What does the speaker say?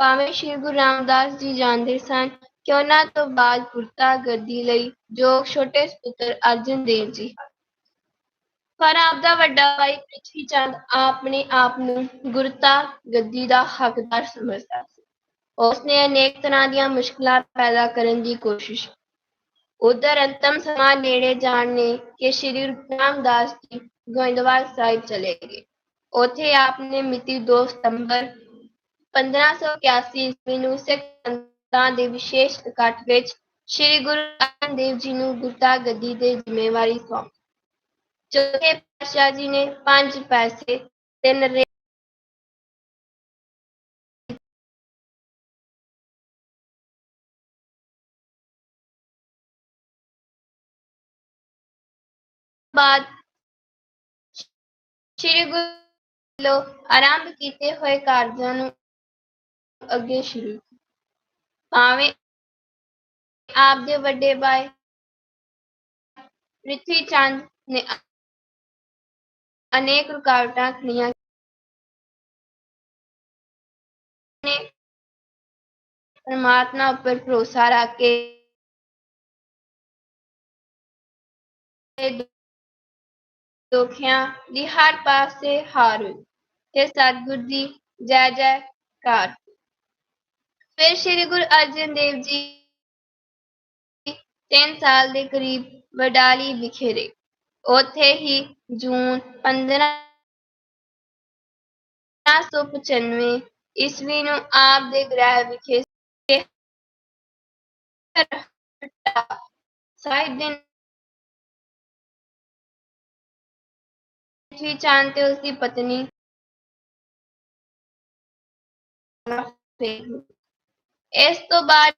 ਭਾਵੇਂ ਸ਼੍ਰੀ ਗੁਰੂ ਰਾਮਦਾਸ ਜੀ ਜਾਣਦੇ ਸਨ ਕਿ ਉਹਨਾਂ ਤੋਂ ਬਾਅਦ ਗੁਰਤਾ ਗੱਦੀ ਲਈ ਜੋ ਛੋਟੇ ਸੁਪੁੱਤਰ ਅਰਜਨ ਦੇਵ ਜੀ। ਪਰ ਆਪ ਦਾ ਵੱਡਾ ਭਾਈ ਪ੍ਰਿਥਵੀ ਚੰਦ ਆਪਣੇ ਆਪ ਨੂੰ ਗੁਰਤਾ ਗੱਦੀ ਦਾ ਹੱਕਦਾਰ ਸਮਝਦਾ ਸੀ। ਉਸਨੇ ਅਨੇਕ ਤਰ੍ਹਾਂ ਦੀਆਂ ਮੁਸ਼ਕਲਾਂ ਪੈਦਾ ਕਰਨ ਦੀ ਕੋਸ਼ਿਸ਼ ਉਧਰ ਅੰਤਮ ਸਮਾਂ ਨੇੜੇ ਜਾਣ ਨੇ ਕਿ ਸ੍ਰੀ ਗੁਰੂ ਰਾਮਦਾਸ ਜੀ ਗੋਇੰਦਵਾਲ ਸਾਹਿਬ ਚਲੇ ਗਏ। ਉੱਥੇ ਆਪ ਨੇ ਮਿਤੀ 2 ਸਤੰਬਰ 1581 ਈਸਵੀ ਨੂੰ ਸਿੱਖ ਸੰਤਾਂ ਦੇ ਵਿਸ਼ੇਸ਼ ਇਕੱਠ ਵਿੱਚ ਸ੍ਰੀ ਗੁਰੂ ਨਾਨਕ ਦੇਵ ਜੀ ਨੂੰ ਗੁਰਤਾ ਗੱਦੀ ਦੀ ਜ਼ਿੰਮੇਵਾਰੀ ਸੌਂਪੀ। ਚੌਥੇ ਪਾਤਸ਼ਾਹ ਜੀ ਨੇ ਪੰਜ ਪੈਸੇ, ਤਿੰਨ ਰੇ ਬਾਅਦ ਸ੍ਰੀ ਗੁਰੂ ਵੱਲੋਂ ਆਰੰਭ ਕੀਤੇ ਹੋਏ ਕਾਰਜਾਂ ਨੂੰ ਅੱਗੇ ਸ਼ੁਰੂ ਕੀਤਾ। ਭਾਵੇਂ ਆਪ ਦੇ ਵੱਡੇ ਭਾਈ ਪ੍ਰਿਥਵੀ ਚੰਦ ਨੇ ਅਨੇਕ ਰੁਕਾਵਟਾਂ ਖੜੀਆਂ ਨੇ, ਪਰਮਾਤਮਾ ਉੱਪਰ ਭਰੋਸਾ ਰੱਖ ਕੇ ਦੋਖਿਆਂ ਦੀ ਹਰ ਪਾਸੇ ਹਾਰ ਹੋਈ ਤੇ ਸਤਿਗੁਰ ਦੀ ਜੈ ਜੈਕਾਰ ਫਿਰ ਸ੍ਰੀ ਗੁਰੂ ਅਰਜਨ ਦੇਵ ਜੀ ਤਿੰਨ ਸਾਲ ਦੇ ਕਰੀਬ ਵਡਾਲੀ ਵਿਖੇ ਰਹੇ ਉੱਥੇ ਹੀ ਜੂਨ 1595 ਈਸਵੀ ਨੂੰ ਆਪ ਦੇ ਗ੍ਰਹਿ ਵਿਖੇ ਸਾਹਿਬ ਦੇ ਪ੍ਰਿਥਵੀ ਚੰਦ ਤੇ ਉਸ ਦੀ ਪਤਨੀ ਇਸ ਤੋਂ ਬਾਅਦ